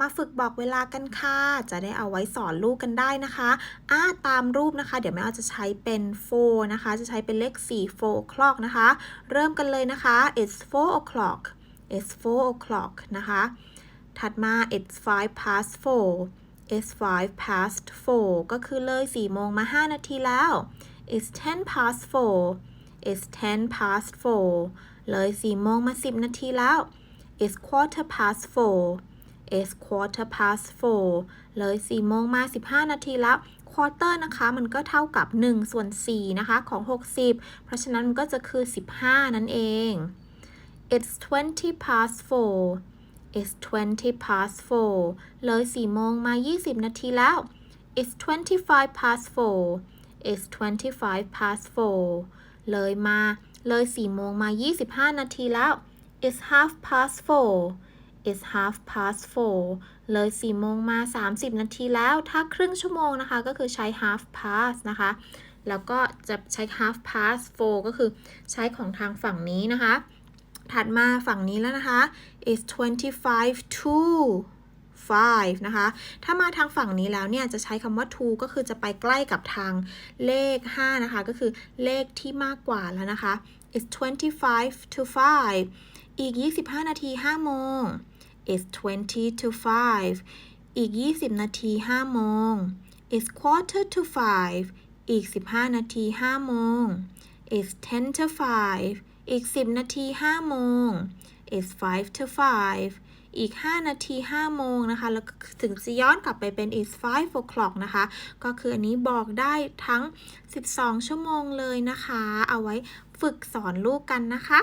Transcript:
มาฝึกบอกเวลากันค่ะ จะได้เอาไว้สอนลูกกันได้นะคะอ่าตามรูปนะคะ เดี๋ยวแม่เอาจะใช้เป็น four นะคะ จะใช้เป็นเลข4 four o'clock นะคะ เริ่มกันเลยนะคะ it's four o'clock it's four o'clock นะคะ ถัดมา it's five past four it's five past four ก็คือเลย4โมงมา 5 นาทีแล้ว it's ten past four it's ten past four เลย4โมงมา 10 นาทีแล้ว it's quarter past four it's quarter past four เลย4โมงมา 15 นาทีแล้ว quarter นะคะ มันก็เท่ากับ 1 ส่วน 4 นะคะ ของ 60 เพราะฉะนั้นมันก็จะคือ 15 นั่นเอง it's 20 past four it's 20 past four เลย4โมงมา 20 นาทีแล้ว it's 25 past four it's 25 past four เลยมา เลย4โมงมา 25 นาทีแล้ว it's half past four it's half past four เลย4โมงมา 30 นาทีแล้ว ถ้าครึ่งชั่วโมงนะคะ ก็คือใช้ half past นะคะ แล้วก็จะใช้ half past four ก็คือใช้ของทางฝั่งนี้นะคะ ถัดมาฝั่งนี้แล้วนะคะ is 25 to 5นะคะ ถ้ามาทางฝั่งนี้แล้วเนี่ย จะใช้คำว่า to ก็คือจะไปใกล้กับทางเลข 5 นะคะ ก็คือเลขที่มากกว่าแล้วนะคะ is 25 to 5อีก 25 นาที 5 โมง is 20 to 5 อีก 20 นาที5โมง is quarter to 5 อีก 15 นาที5โมง is 10 to 5 อีก 10 นาที5โมง is 5 to 5 อีก 5 นาที5โมงนะคะ แล้วถึงจะย้อนกลับไปเป็น is 5 o'clock นะคะ ก็คืออันนี้บอกได้ทั้ง 12 ชั่วโมงเลยนะคะ เอาไว้ฝึกสอนลูกกันนะคะ